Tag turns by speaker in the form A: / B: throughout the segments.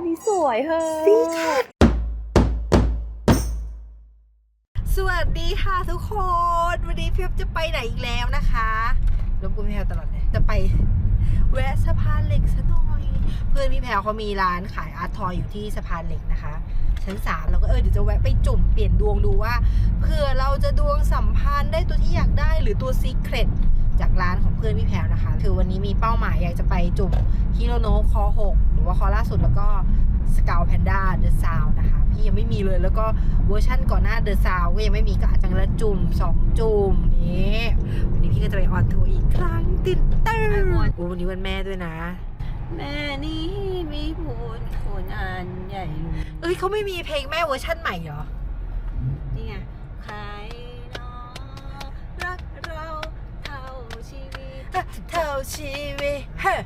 A: นนี้สวยเฮ้ย
B: สวัสดีค่ะทุกคน วันนี้พี่อ๊บจะไปไหนอีกแล้วนะคะรบกวนพี่แพลวตลอดเลยจะไปแวะสะพานเหล็กซะหน่อย เพื่อนพี่แพลวเขามีร้านขายอาร์ตทอยอยู่ที่สะพานเหล็กนะคะ ชั้นสามเราก็เออเดี๋ยวจะแวะไปจุ่มเปลี่ยนดวงดูว่าเผื่อเราจะดวงสัมพันธ์ได้ตัวที่อยากได้หรือตัวซีเครตจากร้านของเพื่อนพี่แพลวนะคะ คือวันนี้มีเป้าหมายอยากจะไปจุ่มฮิโรโนะคอ6ห รือว่าคอล่าสุดแล้วก็สกาวแพนด้าเดอะซาวนะคะ พี่ยังไม่มีเลยแล้วก็เวอร์ชั่นก่อนหน้าเดอะซาวก็ยังไม่มีก็อาจจะละจุ่มสองจุ่มนี่วันนี้พี่ก็จะไปออนทัวร์อีกครั้งตื่นเต้นโอ้วันนี้วันแม่ด้วยนะ
A: แม่นี่มีบุญคุณอันใหญ่หลวง
B: เอ้ยเขาไม่มีเพลงแม่เวอร์ชั่นใหม่เหรอ
A: นี่ไงใครเนาะรักเราเท่าชีวิต
B: เท่าชีวิตเฮ้ย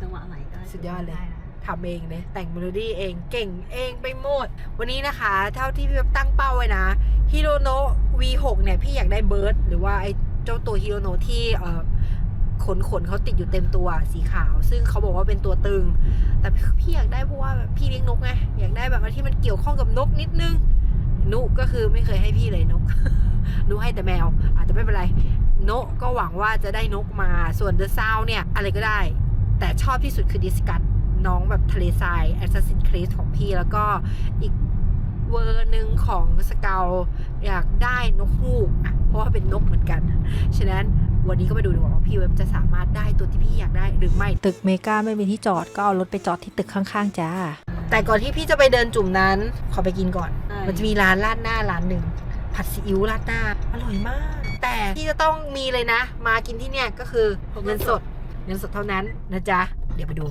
A: จังหวะไหนก็
B: สุดยอดเลย
A: ไนะ
B: ทำเองเลยแต่งเมโลดี้เองเก่งเองไปหมด วันนี้นะคะ เท่าที่พี่แบบตั้งเป้าไว้นะฮิโรโนะ V6 เนี่ย พี่อยากได้เบิร์ดหรือว่าไอ้เจ้าตัวฮิโรโนะที่เอ่อขนขนเขาติดอยู่เต็มตัวสีขาว ซึ่งเขาบอกว่าเป็นตัวตึง แต่พี่อยากได้เพราะว่าพี่เลี้ยงนกไงอยากได้แบบที่มันเกี่ยวข้องกับนกนิดนึงนุก็คือไม่เคยให้พี่เลยนกนุให้แต่แมว อาจจะไม่เป็นไรโนะก็หวังว่าจะได้นกมาส่วนเดอะซาวเนี่ย อะไรก็ได้ แต่ชอบที่สุดคือดิสกัต น้องแบบทะเลทราย Assassin's Creed ของพี่แล้วก็อีกเวอร์หนึ่งของสเกลอยากได้นกฮูกอะเพราะว่าเป็นนกเหมือนกัน ฉะนั้นวันนี้ก็มาดูดีกว่าว่าพี่เว็บจะสามารถได้ตัวที่พี่อยากได้หรือไม่
C: ตึกเมกาไม่มีที่จอดก็เอารถไปจอดที่ตึกข้างๆจ้า
B: แต่ก่อนที่พี่จะไปเดินจุ่มนั้น ขอไปกินก่อน
A: ใช่
B: มันจะมีร้านราดหน้าร้านหนึ่งผัดซีอิ๊วราดหน้า อร่อยมาก แต่ที่จะต้องมีเลยนะ มากินที่เนี่ยก็คือเงินสดเงินสดเท่านั้นนะจ๊ะ เดี๋ยวไปดู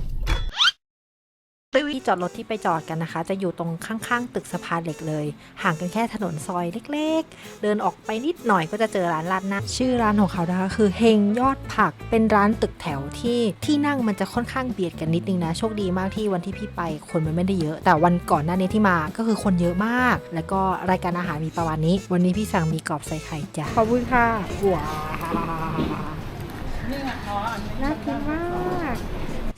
C: ที่จอดรถที่ไปจอดกันนะคะ จะอยู่ตรงข้างๆ ตึกสะพานเหล็กเลย ห่างกันแค่ถนนซอยเล็กๆ เดินออกไปนิดหน่อยก็จะเจอร้านราดหน้าชื่อร้านของเขานะคะคือเฮงยอดผักเป็นร้านตึกแถวที่ที่นั่งมันจะค่อนข้างเบียดกันนิดนึงนะ โชคดีมากที่วันที่พี่ไปคนมันไม่ได้เยอะ แต่วันก่อนหน้านี้ที่มาก็คือคนเยอะมาก แล้วก็รายการอาหารมีประมาณนี้ วันนี้พี่สั่งมีกรอบใส่ไข่จ้ะ
B: ขอบคุณค่ะว้า
C: น่ากินมาก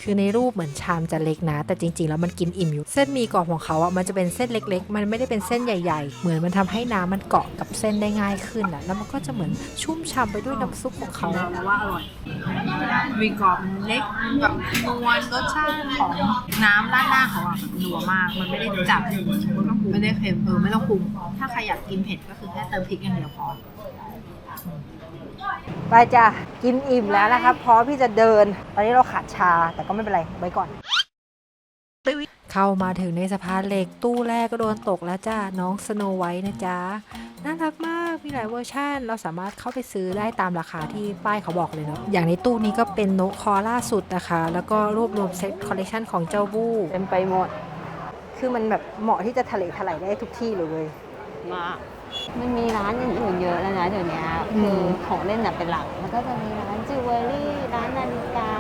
C: คือในรูปเหมือนชามจะเล็กนะ แต่จริงๆ แล้วมันกินอิ่มอยู่ เส้นหมีกรอบของเขาอะมันจะเป็นเส้นเล็ก ๆ มันไม่ได้เป็นเส้นใหญ่ ๆ เหมือนมันทำให้น้ำมันเกาะกับเส้นได้ง่ายขึ้นอะแล้วมันก็จะเหมือนชุ่มฉ่ำไปด้วยน้ำซุปของเขา
B: แล้วว่าอร่อยมีกรอบเล็กแบบนวลรสชาติของน้ำราดหน้าเขาอะแบบนัวมาก มันไม่ได้จัดไม่ได้เค็มเออไม่ต้องปรุงถ้าใครอยากกินเผ็ดก็คือแค่เติมพริกอย่างเดียวพอ ไปจ้ะกินอิ่มแล้วนะครับพร้อมที่จะเดิน ตอนนี้เราขาดชาแต่ก็ไม่เป็นไรไว้ก่อน
C: เข้ามาถึงในสะพานเหล็กตู้แรกก็โดนตกแล้วจ้าน้องสโนไวท์นะจ๊ะน่ารักมาก มีหลายเวอร์ชันเราสามารถเข้าไปซื้อได้ตามราคาที่ป้ายเขาบอกเลยเนาะ อย่างในตู้นี้ก็เป็นโนคอล่าสุดนะคะ แล้วก็รวบรวมเซ็ตคอลเลคชันของเจ้าบู้
B: เต็มไปหมด คือมันแบบเหมาะที่จะทะเลถลายได้ทุกที่เลย
A: มาก มันมีร้านอื่นๆเยอะแล้วนะเดี๋ยวนี้
B: อืม
A: คือของเล่นน่ะเป็นหลัก มันก็จะมีร้านจิวเวลรี่ ร้านนาฬิกา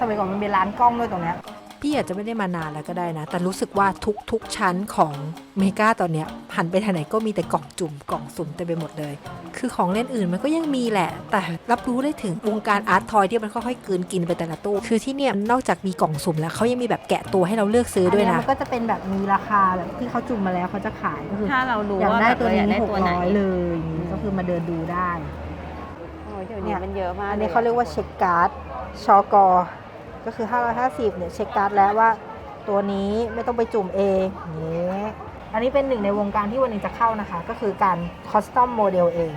B: สมัยก่อนมันเป็นร้านกล้องด้วยตรงเนี้ย
C: พี่อาจจะไม่ได้มานานแล้วก็ได้นะ แต่รู้สึกว่าทุกๆชั้นของเมกาตอนเนี้ยหันไปทางไหนก็มีแต่กล่องจุ่มกล่องสุ่มเต็มไปหมดเลย คือของเล่นอื่นมันก็ยังมีแหละ แต่รับรู้ได้ถึงวงการอาร์ตทอยที่มันค่อยๆกลืนกินไปแต่ละตู้ คือที่เนี่ยนอกจากมีกล่องสุ่มแล้วเขายังมีแบบแกะตัวให้เราเลือกซื้อด้วย
B: อั
C: นะ
B: มันก็จะเป็นแบบมีราคาแบบที่เขาจุ่มมาแล้วเขาจะขายก็คือ
A: ถ้าเรารู้
B: อยาก
A: ว่า
B: ได้
A: แบบ
B: ตัว
A: เราอยาก
B: นี้
A: ได้
B: หก
A: ตัวไหน
B: ร้อยเลยอย่างนี้ก็คือมาเดินดูได้
A: โอ้ยเดี๋ยว
B: เนี่
A: นี้
B: ย
A: มันเยอะมาก
B: อันนี้เขาเรียกว่าเช็คการ์ดชอกอ ก็คือ 550เนี่ยเช็คการ์ดแล้วว่า ตัวนี้ไม่ต้องไปจุ่มเองอย่างนี้อันนี้เป็นหนึ่งในวงการที่วันหนึงจะเข้านะคะ ก็คือการคอสตอมโมเดลเอง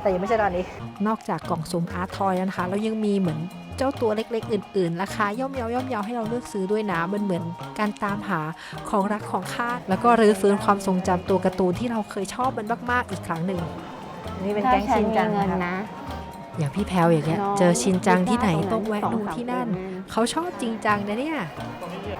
B: แต่ยังไม่ใช่ตอนนี้
C: นอกจากกล่องสุ่มอาร์ตทอยแล้วนะคะเรายังมีเหมือนเจ้าตัวเล็กๆ อื่นๆ ราคาย่อมเยาย่อมเยาให้เราเลือกซื้อด้วยนะมันเหมือนการตามหาของรักของค่าแล้วก็รื้อฟื้นความทรงจำตัวการ์ตูนที่เราเคยชอบมันมากๆอีกครั้งหนึ่ง
B: อันนี้เป็น
A: ถ้า
B: แก๊ง
A: ฉั
B: ชิ
A: น
B: น
A: มี
B: จัง
A: เงิน
B: นะคะ
A: นะ
C: อย่างพี่แพลวอย่างเงี้ย
A: น้อง
C: เจอชินจังที่ไหน
A: คิดว่า
C: ต้องแวะ
A: สอง
C: ดู
A: สาม
C: ที่นั่น
A: คนแน่
C: เขาชอบจริงจังนะเนี่ย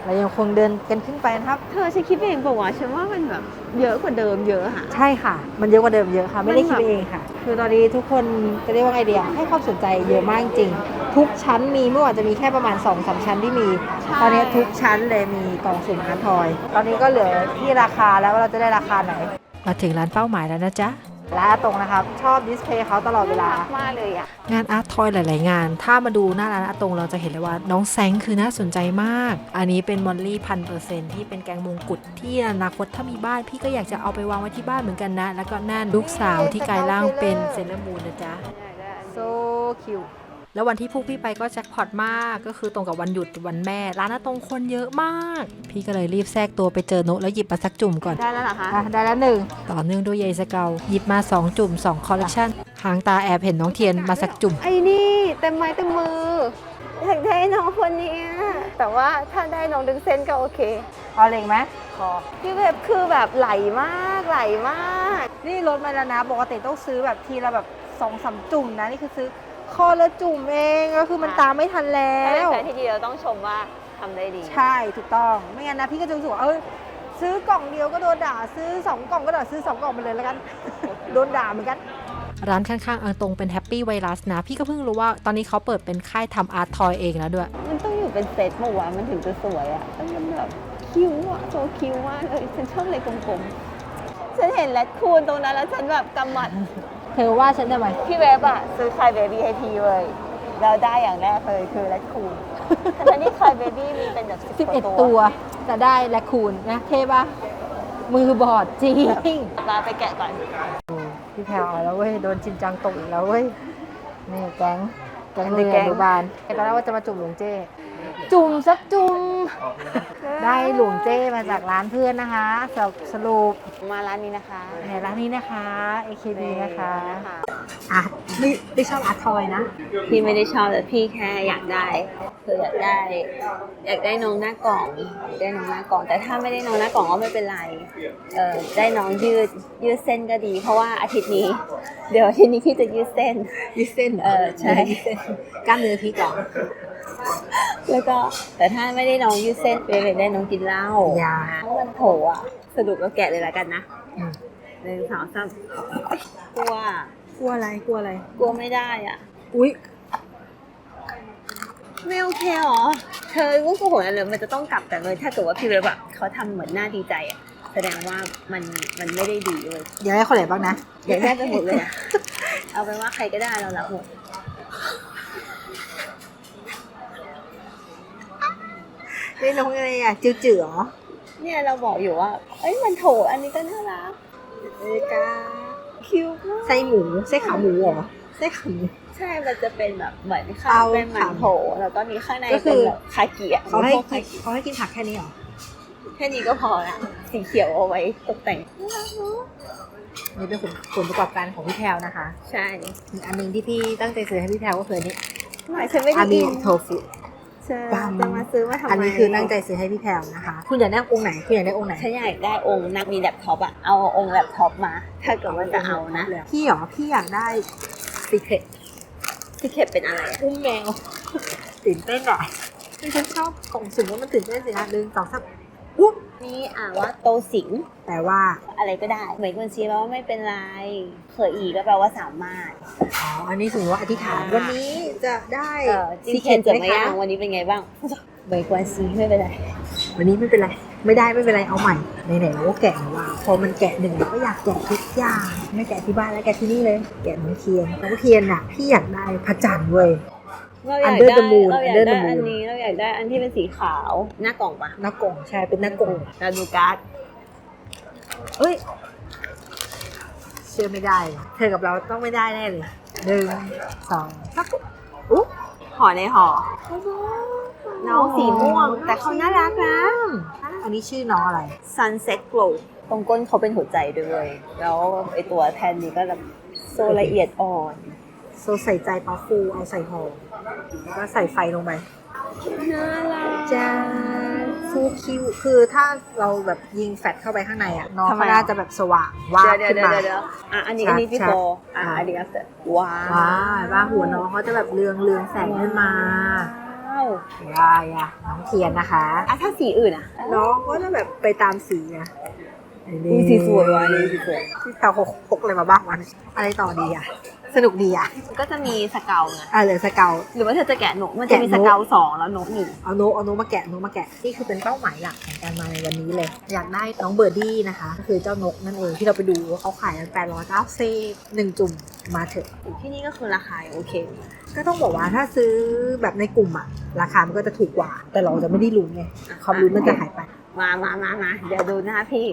B: เรายังคงเดินกันขึ้นไปนะครับ
A: เธอฉันคิดเองบอกว่าฉันว่ามันแบบเยอะกว่าเดิมเยอะค่ะ
B: ใช่ค่ะ มันเยอะกว่าเดิมเยอะค่ะ ไม่ได้
A: มัน
B: คิด
A: แบบ
B: ไปเองค่ะ คือตอนนี้ทุกคนจะเรียกว่าไงเดียให้ความสนใจเยอะมากจริง ทุกชั้นมีเมื่อวานจะมีแค่ประมาณ2อสชั้นที่มี ตอนนี้ทุกชั้นเลยมีกล่องสุ่มอาร์ตทอย ตอนนี้ก็เหลือที่ราคาแล้วว่าเราจะได้ราคาไหน
C: มาถึงร้านเป้าหมายแล้วนะจ๊ะ
D: และอาตรงนะครับชอบดิสเพย์เขาตลอดเวลา
A: น่รักมากเลยอะ
C: งานอาร์ตทอยหลาย ๆ งาน ถ้ามาดูหน้าร้านอาตงเราจะเห็นเลยว่า น้องแซงคือน่าสนใจมาก อันนี้เป็นมอลลี่พันเปอร์เซ็นที่เป็นแกงมงกุฎที่อนาคตถ้ามีบ้าน พี่ก็อยากจะเอาไปวางไว้ที่บ้านเหมือนกันนะ แล้วก็นั่นลูกสาวที่กลายร่างเป็นเซเลอร์มูนนะจ๊ะ
D: โซคิว
C: แล้ววันที่พวกพี่ไปก็แจ็คพอตมากก็คือตรงกับวันหยุดวันแม่ ร้านอาตงคนเยอะมาก พี่ก็เลยรีบแทรกตัวไปเจอโนะแล้วหยิบมาสักจุ่มก่อน
A: ได้แล้วเหรอคะ
D: อะได้แล้วหนึ่ง
C: ต่อเนื่องด้วยเยสเกาหยิบมา 2 จุ่ม2คอลเลคชันหางตาแอบเห็นน้องเทียนมาสักจุ่ม
A: ไอ้นี่ เต็มไม้เต็มมืออยากได้น้องคนนี้อะแต่ว่าถ้าได้น้องดึงเส้นก็โอเค
D: พอเล็งไหมพอ
A: พี่เว็บคือแบบไหลมากไหลมาก
D: นี่ลดมาแล้วนะปกติต้องซื้อแบบทีละแบบสองสามจุ่มนะ นี่คือซื้อ คอละจุ่มเองก็คือมัน
A: ค่ะ
D: ตามไม่ทันแล้
A: ถ้าเป็น
D: ว
A: แฟนที่ดีเราต้องชมว่าทำได้ดี
D: ใช่ถูกต้องไม่งั้นนะพี่ก็จะรู้สึกว่าเออซื้อกล่องเดียวก็โดนด่า ซื้อสองกล่องก็ด่าซื้อสองกล่องไปเลยแล้วกัน โดนด่าเหมือนกัน
C: ร้านข้างๆอังตรงเป็นแฮปปี้ไวรัสนะ พี่ก็เพิ่งรู้ว่าตอนนี้เขาเปิดเป็นค่ายทำอาร์ตทอยเองแล้วด้วย
A: มันต้องอยู่เป็นเซตเมื่อวานมันถึงจะสวยอะแล้วมันแบบคิ้วอะโชว์คิ้วมากเลยฉันชอบอะไรกลมๆ ฉันเห็นแรดคูนตรงนั้นแล้วฉันแบบกำหมัด
D: เธอว่าฉันทำไม
A: พี่เว็บอะซื้อคายเบบี้ให้พี่เลยแล้วได้อย่างแรกเลยคือแรดคูนทั้งๆที่คายเบบี้มีเป็นแบบสิบ
D: 11 ตัว จะได้แลคคูนนะ เท่ปะมือบอดจริง
A: มาไปแกะก่อน
D: พี่แพรเอาแล้วเว้ย โดนชินจังตกอีกแล้วเว้ย นี่แก๊ง แก๊ง
A: อัน
D: เรื
A: นี้
D: อ
A: แก๊ง
D: ดูบานตอนแรกว่าจะมาจุ่มหลวงเจ้ จุ่มสักจุ่ม ได้หลวงเจ้มาจากร้านเพื่อนนะคะสรุปสรุป
A: มาร้านนี้นะคะ
D: ในร้านนี้นะคะ AKB นะคะ
A: คะ
D: อะไม่ไม่ชอบอาร์ตทอยนะ
A: พี่ไม่ได้ชอบแต่พี่แค่อยากได้คืออยากได้ อยากได้น้องหน้ากล่องอยากได้น้องหน้ากล่อง แต่ถ้าไม่ได้น้องหน้ากล่องก็ไม่เป็นไรเออได้น้องยืดยืดเส้นก็ดี เพราะว่าอาทิตย์นี้ เดี๋ยวอาทิตย์นี้พี่จะยืดเส้น
D: ยืดเส้น
A: เออใช่
D: ยืดเส้นกล้ามเนื้อพี่ก่อน
A: แล้วก็แต่ถ้าไม่ได้น้องยืดเส้นเป็นได้น้องกินเหล้า
D: อย่า
A: น้องมันโถอะสรุปก็แกะเลยละกันนะ
D: อืม
A: หนึ่งสองสามกลัว
D: ก ลัวอะไรกลัวอะไร
A: กลัวไม่ได้อะ
D: อุ๊ย
A: ไม่โอเคหรอ เธอก็โกหกเลยมันจะต้องกลับกันเลย ถ้าเกิดว่าพี่เว็บอะเขาทำเหมือนหน้าดีใจอะแสดงว่ามันมันไม่ได้ดีเลย
D: อยากได้คนไหนบ้างนะ
A: อยากได้ไปหมดเลยอะเอาเป็นว่าใครก็ได้เรารับหมด
D: ได้น้องอะไรอะจิ๋วจื๋อเหรอ
A: เนี่ยเราบอกอยู่ว่า เอ้ยมันโถอันนี้ก็น่ารัก
D: เอกา
A: คิวมาก
D: ไส้หมูไส้ขาหมูเหรอไส้ขาหมู
A: ใช่มันจะเป็นแบบเหมือนข้า
D: เอา
A: วเป็นหมันโถแล้วก็มีข้างใน
D: ก็คื
A: เป็น
D: อ
A: แบบคาเกีย
D: เขาให้
A: พวก
D: กิ
A: คานเกีย
D: เขาให้กินผักแค่นี้เหรอ
A: แค่นี้ก็พอละสีเขียวเอาไว้ตกแต่ง
D: นี่เป็นผลผลประกอบการของพี่แพลวนะคะ
A: ใช่
D: อีกอันหนึ่งที่พี่ตั้งใจซื้อให้พี่แพลวก็คืออนนี้
A: หมายฉันไม่ได้
D: อามี
A: กิน
D: โทฟุ
A: ใช่
D: ปั๊ม
A: จะมาซื้อมาทำไม
D: อันนี้คือตั้งใจซื้อให้พี่แพลวนะคะ คุณอยากได้องค์ไหน คุณอยากได้องค์ไหน
A: ฉันอยากได้องค์นักมีแล็ปท็อปอะเอาองค์แล็ปท็อปมา ถ้าเกิดว่าจะเอานะ
D: พี่เหรอ พี่อยากได้ซีเครต
A: ที่เข็บเป็นอะไรอะ
D: อุ้มแมวตื่นเต้นอะฉันชอบกล่องสุ่มว่ามันตื่นเต้นสินะหนึ่งสองสามอุ๊บ
A: นี่อ่านว่าโตสิง
D: แต่ว่า
A: อะไรก็ได้ เหมือนคนชี้ว่าไม่เป็นไรเคยอีก็แปลว่าสามารถ
D: อ๋อ อันนี้สมมติว่าอธิษฐานวันนี้จะได้
A: เออจิงเคนเจอมายังวันนี้เป็นไงบ้างไม่กวนซีไม่เป็นไร
D: วันนี้ไม่เป็นไร ไม่ได้ไม่เป็นไรเอาใหม่ไหนๆเราก็แกะแล้วว่า พอมันแกะหนึ่งเราก็อยากแกะทุกอย่างไม่แกะที่บ้านแล้วแกะที่นี่เลย แกะน้องเทียนน้องเทียนอะพี่อยากได้พระจันทร์เว้ย
A: เราอยาก
D: Under
A: ได้
D: the moon
A: เราอยาก
D: Under the
A: ได้
D: moon
A: อันนี้เราอยากได้อันที่เป็นสีขาวหน้ากล่องปะ
D: หน้ากล่องใช่เป็นหน้ากล่อง
A: เราดูการ์ด
D: เอ้ยเชื่อไม่ได้ เธอกับเราต้องไม่ได้แน่เลยหนึ่งสองสามอุ๊บ
A: ห่อในห่อน้องสีม่วง แต่เขาน่ารักนะ
D: อันนี้ชื่อน้องอะไร
A: Sunset Glow ตรงก้นเขาเป็นหัวใจด้วยแล้วไอตัวแผ่นนี้ก็แบบโซละเอียดอ่อน
D: โซใส่ใจปลาฟูเอาใส่ห่อแล้ว ก็ใส่ไฟลงไป
A: น่ารัก
D: จ้าซูคิวคือถ้าเราแบบยิงแฟลชเข้าไปข้างในอะน้อง
A: ทำไม
D: เขา
A: อะ
D: น่าจะแบบสว่างวาบ
A: เดี๋ยว
D: ขึ้น
A: เดี๋ยว
D: มา
A: เดี๋ยวเดี๋ยวอะอันนี้อันนี้
D: ชัด
A: พี่
D: ชัด
A: โปอะ
D: อะ
A: อันนี้ after ว้าว
D: ว้ายว่าหัวน้องเขาจะแบบเรืองเรืองแสงขึ้นมา
A: ว้าว
D: ว้ายอะน้องเทียนนะคะ
A: อะถ้าสีอื่นอะ
D: น้องก็จะแบบไปตามสีอะ
A: นี่สีสวยว่ะนี่สีสวย
D: ที่เราหกหกอะไรมาบ้างวันอะไรต่อดีอะ สนุกดีอะ
A: มันก็จะมีสเกลไง
D: อะเหลือสเกล
A: หรือว่าเธอจะแกะนกมันจะมี
D: แกะ
A: ส
D: นก
A: เกลสองแล้วนกหนึ่ง
D: เอาโนตเอาโนตมาแกะโนตมาแกะนี่คือเป็นเป้าหมายหลักของการมาในวันนี้เลย อยากได้น้องเบอร์ดี้นะคะก็คือเจ้านกนั่นเองที่เราไปดูว่าเขาขายกันแปดร้อยเก้าสิบหนึ่งจุ่มมาเถอะ
A: ที่นี่ก็คือราคาโอเค
D: ก็ต้องบอกว่าถ้าซื้อแบบในกลุ่มอะราคามันก็จะถูกกว่า แต่เราจะไม่ได้ลุ้นไงความลุ้นมันจะหายไป
A: มามามามาเดี๋ยวดูหน้าพี่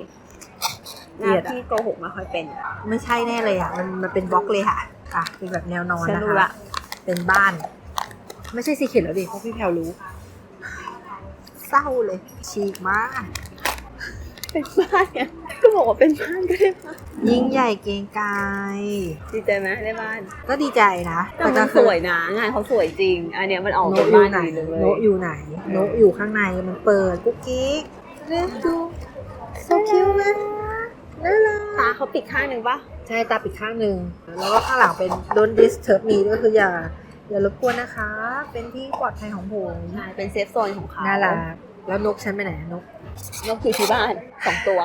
A: ห
D: เกลี
A: น้าย
D: ดอะ
A: พี่โกหกไม่ค่อยเป็น
D: ไม่ใช่แน่เลยอะมันมันเป็นบล็อกเลยค่ะ อะเป็นแบบแนวนอน
A: ฉัน
D: นะ
A: รู้
D: คะ
A: ละ
D: เป็นบ้าน ไม่ใช่สีเขียวแล้วดิเพราะพี่แพลวรู้ เศร้าเลย ฉีกมาก
A: เป็นบ้านเนี่ยก็บอกว่าเป็นบ้านก็ได้บ้าน
D: ยิ่งใหญ่เกรียงไกร
A: ดีใจไหมได้บ้าน
D: ก็ดีใจนะ
A: แต่มันสวยนะงานเขาสวยจริง อันเนี้ยมันออก
D: โน
A: เป็น
D: อยู่
A: บ้าน
D: ไหน
A: ดีเลย
D: โนอยู่ไหนโนอยู่ข้างในมันเปิดกุ๊กกิ๊กเลือกดู so cute ไหมน่ารัก
A: ตาเขาปิดข้างหนึ่งปะ
D: ใช่ตาปิดข้างหนึ่งแล้วก็ข้างหลังเป็น don't disturb me ก็คืออย่าอย่ารบกวนนะคะ เป็นที่ปลอดภัยของผม
A: ใช่เป็นเซฟโซนของเขา
D: น่ารักแล้วนกฉันไปไหนนก
A: นกอยู่ที่บ้านสองตัว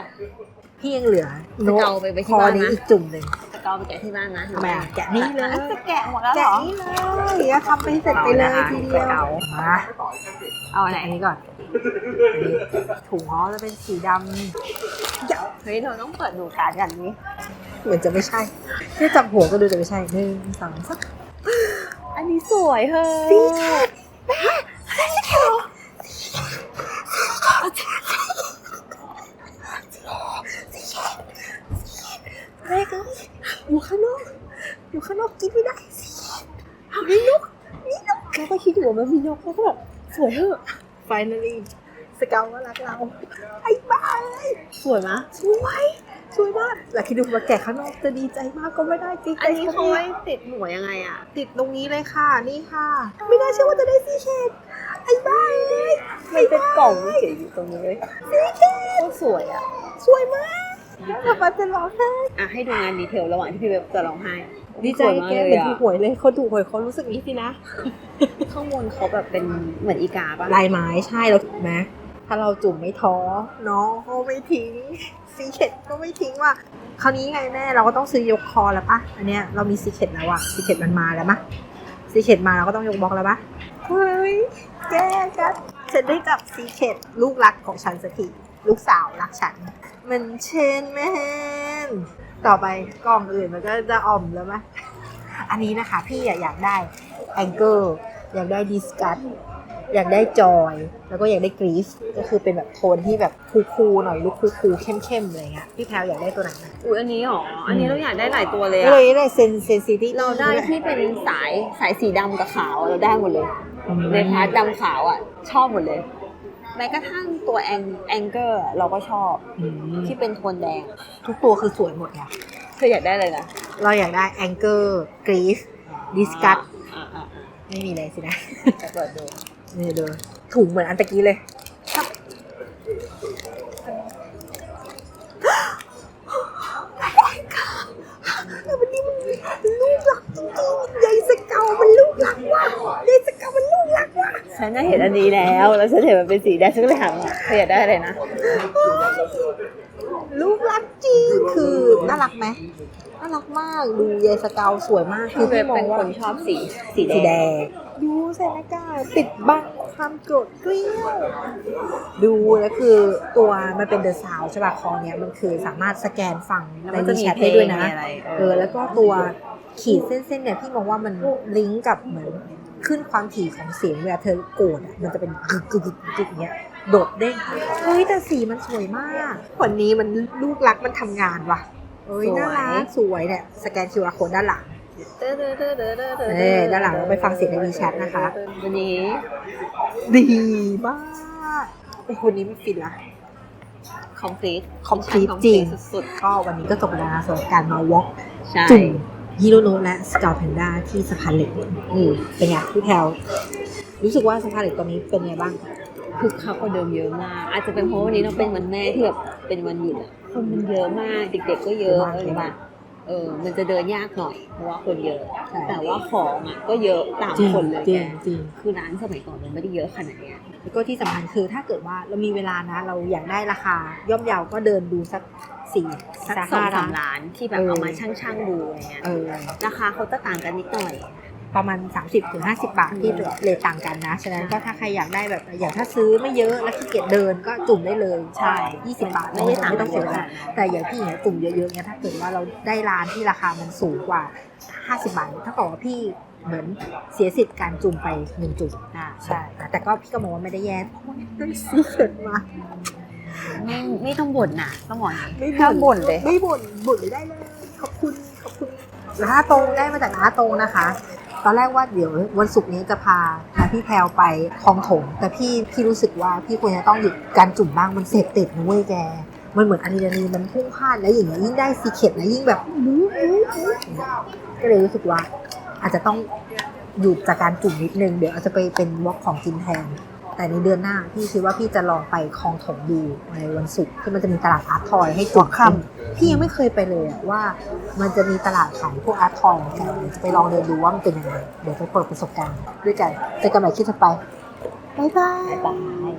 D: พี่ยังเหลือ
A: จะ
D: นก
A: เกาไปไป
D: ค
A: ที่
D: อ
A: บ้าน
D: นี้
A: นะ
D: อีกจุ่มหนึ่ง
A: จะเกาไปแกะที่บ้านนะ
D: ทำไมอะแกะนี่เลย
A: อะจะแกะหมดแล้วเห
D: แกะ
A: รอ
D: นี่เลยก็ทำไปเสร็จไปเลยทีเดียว
A: เก๋า
D: มา
A: เอาอันไหน
D: อันนี้ก่อนอันนี้ถุงอ๋อจะเป็นสีดำ
A: เฮ้ยเราต้องเปิดดูการ์ดกันนี้
D: เหมือนจะไม่ใช่แค่จับหัวก็ดูจะไม่ใช่หนึ่งสองสาม
A: อันนี้สวยเฮ้ย
D: สีแคทแม่ก็อยู่ข้างนอกอยู่ข้างนอกกินไม่ได้สิมีนกมีนก
A: แล้วก็คิดอยู่ว่ามันมีนกแล้วก็แบบสวยเฮ้ย
D: finally สเกลก็รักเราไอ้บ้าเลย
A: สวยมะ
D: สวย สวยมากแล้วคิดดูมาแกะข้างนอกจะดีใจมากก็ไม่ได้จริง
A: อันนี้เขาไว้ติดหัวยังไงอะ
D: ติดตรงนี้เลยค่ะ นี่ค่ะ ไม่น่าเชื่อว่าจะได้ซีเชดไอ้บ้าเลย
A: มันเป็นกล่องเก๋อยู่ตรงนี้เลยโคตรสวยอะ
D: สวยมากแบบว่าจะร้องไห้
A: อะให้ดูงานดีเทลระหว่างที่พี่เว็บจะร้องไห้
D: ดีใจ
A: สวยมาก
D: แก
A: เลย
D: เหมือน
A: อะ
D: ถูกหวยเลยคนถูกหวยเขารู้สึกนี้สินะ
A: ข้างบนเขาแบบเป็นเหมือนอีกาป่ะ
D: ลายไม้ใช่เราถูกไหม ถ้าเราจุ่มไม่ท้อน้องก็ไม่ทิ้งซีเค็ดก็ไม่ทิ้งว่ะคราวนี้ไงแม่เราก็ต้องซื้อยกคอแล้วปะอันเนี้ยเรามีซีเค็ดแล้วอะซีเค็ดมันมาแล้วมะซีเค็ดมาเราก็ต้องยกบล็อกแล้วปะเฮ้ยแกกันฉันได้จับซีเค็ดลูกรักของฉันสักทีลูกสาวรักฉันมันเชนแมนต่อไปกล่องอื่นมันก็จะอ่อมแล้วมะอันนี้นะคะ พี่อยากได้แองเกิลอยากได้ดิสกัส อยากได้จอย แล้วก็อยากได้กรีฟก็คือเป็นแบบโทนที่แบบคูลๆหน่อยลุคคูลๆเข้มๆอะไรเงี้ยพี่แพลวอยากได้ตัวไหนนะ
A: อุ้ยอันนี้หรอ อันนี้เราอยากได้หลายตัวเลย
D: ก็
A: อะ
D: เลยได้เซนเซนซิตี้
A: เราได้ที่เป็นสายสายสีดำกับขาวเราได้หมดเลย ในพาร์ทดำขาวอะ ชอบหมดเลยแม้กระทั่งตัวแองแองเกอร์เราก็ชอบที่เป็นโทนแดง
D: ทุกตัวคือสวยหมดไง
A: เธออยากได้เลยนะ
D: เราอยากได้แองเกอร์กรีฟดิสกัส
A: อ่าอ่า
D: ไม่มีเลยสินะ
A: จะเปิดดู
D: นี่เลยถุงเหมือนอันตะกี้เลยแล้ววันนี้มันลูกหลักจริงๆยายสเกามันลูกหลักว่ะยายสเกามันลูกหลักว่ะ
A: ฉันน่ะเห็นอันนี้แล้ว แล้วฉันเห็นมันเป็นสีแดงฉันก็เลยถามว่าเธออยากได้อะไรนะ
D: ลูกรักจริงคือน่ารักไหมน่ารักมากดูยายสเกาสวยมาก
A: คือ
D: พี่
A: เป็นคนชอบสีสี
D: สี
A: แด
D: แด
A: ง
D: งดูใส่หน้ากากปิดบังความโกรธเกลี้ยวดูแล้วคือตัวมันเป็นเดอะซาวใช่ป่ะคอเนี้ยมันคือสามารถสแกนฝั่ง
A: แล้ว
D: ใน
A: มันจะ
D: วี
A: มี
D: แชท
A: เพล
D: ได้
A: ง
D: ด้วยนะ
A: มีอะไร
D: เออแล้วก็ตัวขีดเส้นๆเนี่ยพี่มองว่ามันลิงก์กับเหมือนขึ้นความถี่ของเสียงเวลาเธอโกรธอะมันจะเป็นกึกกึกกึกกึกอย่างเงี้ย โดดเด้งเฮ้ยแต่สีมันสวยมากคนนี้มันลูกรักมันทำงานว่ะเฮ้ยน่ารักสวยเนี่ยสแกน QR code ด้านหลัง
A: เด้อเด้อเด้อเด้อเด้อเด้อ
D: เอ้ยด้านหลังเราไปฟังเสียงใน WeChat นะคะ
A: วันนี้
D: ดีมากโอ้โหคนนี้ไม่ฟินละ
A: คอมพลีท
D: complete จริง
A: สุด
D: ก็วันนี้ก็จบแล้วนะสำหรับการมาวอล์ก
A: ๆใช่
D: จุ่มฮิโรโนะและสกาแพนด้าที่สะพานเหล็กอืมเป็นไงพี่แพลวรู้สึกว่าสะพานเหล็กตอนนี้เป็นไงบ้าง
A: คึกคักกว่าเดิมเยอะมาก อาจจะเป็นเพราะวันนี้เราเป็นวันแม่ที่แบบเป็นวันหยุดอะคนมันเยอะมากเด็กๆก็เยอะ
D: เยอะมาก
A: อะไรแบบเออ มันจะเดินยากหน่อยเพราะว่าคนเยอะ
D: ใช่
A: แต่ว่าของอะก็เยอะตาม
D: จริง
A: คนเลย
D: จริ
A: แก
D: งจริง
A: คือร้านสมัยก่อนมันไม่ได้เยอะขนาดเนี้ย
D: แล้วก็ที่สำคัญคือถ้าเกิดว่าเรามีเวลานะ เราอยากได้ราคา ย่อมเยาก็เดินดูสักสี่
A: สัก
D: สัก
A: สอง
D: ห้า
A: สาม
D: ล้าน
A: ล้านที่แบบ
D: เออ
A: เอามาช่างๆดูอะไรเงี้ย
D: เออ
A: ราคาเขาจะต่างกันนิดหน่อย
D: ประมาณ 30ถึง50 บาทที่เลทต่างกันนะ ฉะนั้นก็ถ้าใครอยากได้แบบอย่างถ้าซื้อไม่เยอะแล้วขี้เกียจเดินก็จุ่มได้เลย
A: ใช่
D: 20 บาท
A: ไม่ได้ต่าง
D: ไม่
A: กั
D: ต้อนง
A: เย
D: เสีย
A: อะ
D: เว
A: ข
D: ลา
A: นาดนั้น
D: แต่อย่างพี่เนี่ยจุ่มเยอะๆเนี่ยถ้าเกิดว่าเราได้ร้านที่ราคามันสูงกว่า 50 บาทถ้ากับว่าพี่เหมือนเสียสิทธิ์การจุ่มไปหนึ่งจุ่ม
A: อ่า
D: ใช่แต่ก็พี่ก็มองว่าไม่ได้แย่เพราะว่าได้ซื้อเกิดมา
A: ไม่ไม่ต้องบ่นนะต้องบอกอย่างนี้
D: ไม่
A: ห้ามบ่นเลย
D: ไม่บ่นบ่นเลยได้เลยขอบคุณขอบคุณน้าตรงได้มาจากน้าตรงนะคะ ตอนแรกว่าเดี๋ยววันศุกร์นี้จะพาพาพี่แพลวไปคลองถม แต่พี่พี่รู้สึกว่าพี่ควรจะต้องหยุดการจุ่มบ้างมันเสพติดนะเว้ยแก มันเหมือนอะดรีนาลีนมันพุ่งพล่านแล้วอย่างเงี้ยยิ่งได้ซีเคร็ตนะยิ่งแบบบู๊บู๊บู๊ก็เลยรู้สึกว่า อาจจะต้องหยุดจากการจุ่มนิดนึงเดี๋ยวอาจจะไปเป็นวอล์กของกินแทน แต่ในเดือนหน้าพี่คิดว่าพี่จะลองไปคลองถมดูในวันศุกร์ที่มันจะมีตลาดอาร์ตทอยให้จุ่มค่ำพี่ยังไม่เคยไปเลยอะว่า มันจะมีตลาดขายพวกอาร์ตทอยกันเดี๋ยวจะไปลองเดินดูว่ามันเป็นยังไงเดี๋ยวไปเปิดประสบการณ์ด้วยกันเจอกันใหม่คลิปต่อไปบ๊ายบาย